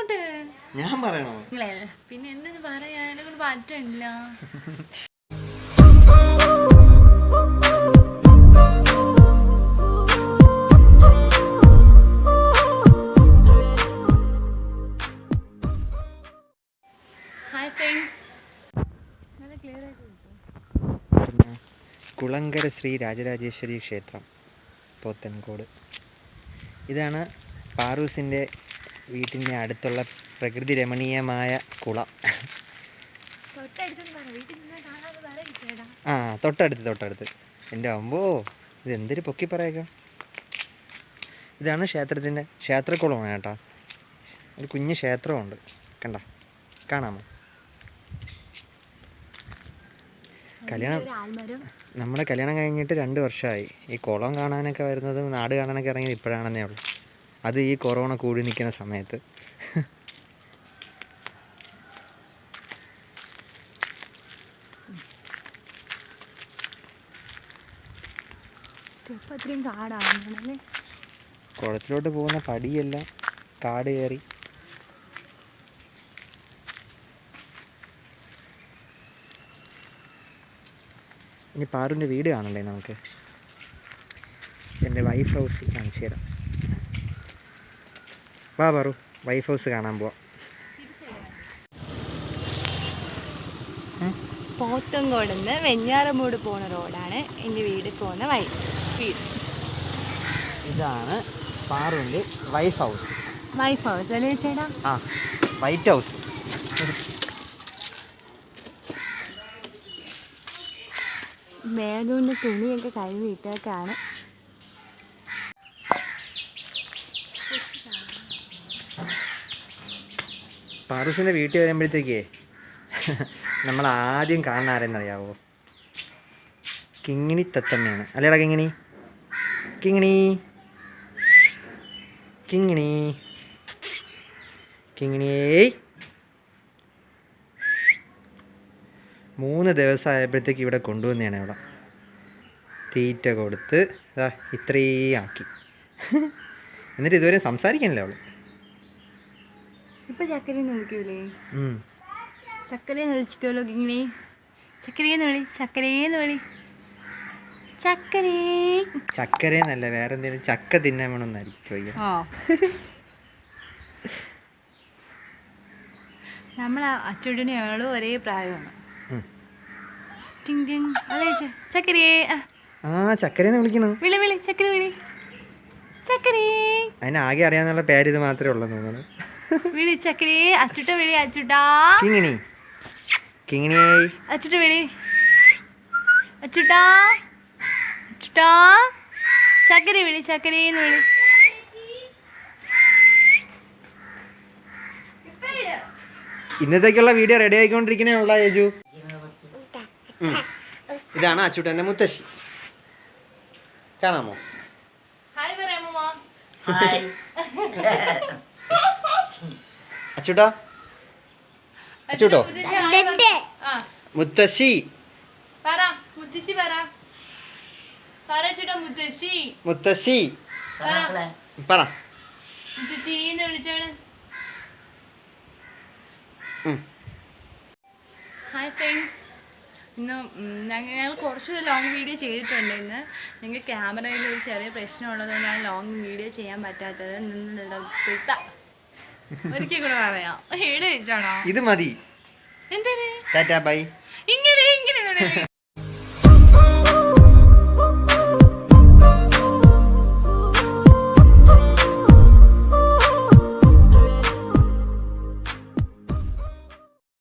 അങ്ങോട്ട്. ഞാൻ പറയണോ? പിന്നെ എന്തെന്ന് പറയാ എന്നെ കൊണ്ട് കിട്ടും കുളങ്കര ശ്രീ രാജരാജേശ്വരി ക്ഷേത്രം പോത്തൻകോട്. ഇതാണ് പാറൂസിന്റെ വീട്ടിന്റെ അടുത്തുള്ള പ്രകൃതി രമണീയമായ കുളം. ആ തൊട്ടടുത്ത് തൊട്ടടുത്ത്. എന്റെ അമ്പോ ഇത് എന്തൊരു പൊക്കി പറയേക്കാം? ഇതാണ് ക്ഷേത്രത്തിന്റെ ക്ഷേത്രക്കുളമാണ് കേട്ടോ. ഒരു കുഞ്ഞ് ക്ഷേത്രമുണ്ട്. കണ്ട കാണാമോ? കല്യാണം നമ്മുടെ കല്യാണം കഴിഞ്ഞിട്ട് രണ്ട് വർഷമായി. ഈ കുളം കാണാനൊക്കെ വരുന്നതും നാട് കാണാനൊക്കെ ഇറങ്ങിയത് ഇപ്പോഴാണെന്നേ ഉള്ളൂ. അത് ഈ കൊറോണ കൂടി നിൽക്കുന്ന സമയത്ത്. കുളത്തിലോട്ട് പോകുന്ന പടിയല്ല കാട് കയറി. ഇനി പാറുവിന്റെ വീട് കാണണ്ടേ നമുക്ക്? എന്റെ വൈഫ് ഹൗസ് കാണിച്ചു തരാം വാ പറു വൈഫ് ഹൗസ് കാണാൻ പോവാം. പോത്തങ്കോട് നിന്ന് വെഞ്ഞാറമൂട് പോണ റോഡാണ് എന്റെ വീട് പോകുന്ന വഴി. വീട്. ഇതാണ് പാറുവിന്റെ വൈഫ് ഹൗസ് വൈഫ് ഹൗസ് അല്ലേ ചേട്ടാ? ആ വൈറ്റ് ഹൗസ് മേലുകൊണ്ട് തുണിയൊക്കെ കഴുകിയിട്ടേക്കാണ് പാറൂസിന്റെ വീട്ടിൽ വരുമ്പോഴത്തേക്കേ നമ്മൾ ആദ്യം കാണുന്ന ആരെന്നറിയാവോ? കിങ്ങിണി തത്തമ്മയാണ്. അല്ലേടാ കിങ്ങിണി? കിങ്ങിണി. കിങ്ങിണി. കിങ്ങിണിയേ മൂന്ന് ദിവസം ദിവസമായപ്പോഴത്തേക്ക് ഇവിടെ കൊണ്ടുവന്നതാണ് ഇവിടെ തീറ്റ കൊടുത്ത് ഇതാ ഇത്രയും ആക്കി. എന്നിട്ട് ഇതുവരെ സംസാരിക്കാനില്ല അവൾ. ഇപ്പൊ ചക്കരയെന്ന് വിളിക്കൂലേ. ചക്കരയെന്ന് വിളിച്ചിക്കോലോ ഇങ്ങനെ ചക്കരയെന്ന് വിളി ചക്കരയെന്ന് വിളി. ചക്കരേ. ചക്കരയെന്നല്ല വേറെ എന്തെങ്കിലും ചക്ക തിന്നാൻ വേണമെന്നായിരിക്കും ആ. നമ്മൾ അച്ചുടനെ ഞങ്ങളും ഒരേ പ്രായമാണ്. ചക്കരേ. ആ, ആ ചക്കരയെന്ന് വിളിക്കണു? വിളി വിളി ചക്കര വിളി. ചക്കരേ. അതിനാകെ അറിയാന്നുള്ള പേര് ഇത് മാത്രമേ ഉള്ളൂ തോന്നുന്നു. വിളി ചക്കരേ അച്ചുട്ട വിളി അച്ചുട്ടാ. കിങ്ങിണി. കിങ്ങിണി. അച്ചുട്ട വിളി. അച്ചുട്ടാ. അച്ചുട്ടാ. ചക്കരി വിളി ചക്കരേന്ന് വിളി. ഇന്നത്തേക്കുള്ള വീഡിയോ റെഡി ആയിക്കൊണ്ടിരിക്കുന്ന ഉള്ള യേജു ഉം. ഇതാണ് അച്ചുട്ടന്റെ മുത്തശ്ശി. കാണാമോ? ഹായ് പറയാമോ അച്ചൂട്ടാ? അച്ചൂട്ടോ? മുത്തശ്ശി. പറ മുത്തശ്ശി പറ. മുത്തശ്ശി. ഹായ് ഫ്രണ്ട്സ് ഇന്ന് ഞങ്ങൾ ഞങ്ങൾ കുറച്ച് ലോങ് വീഡിയോ ചെയ്തിട്ടുണ്ട് ഇന്ന്. ഞങ്ങൾക്ക് ക്യാമറയിൽ ഒരു ചെറിയ ഞാൻ ലോങ് വീഡിയോ ചെയ്യാൻ പറ്റാത്തത്. നിന്ന് പിട്ട ഒരിക്കൽ കൂടെ പറയാം. ഏട് വെച്ചാണോ? ഇത് മതി. എന്തിന്? Tata bye. ഇങ്ങനെ ഇങ്ങനെ.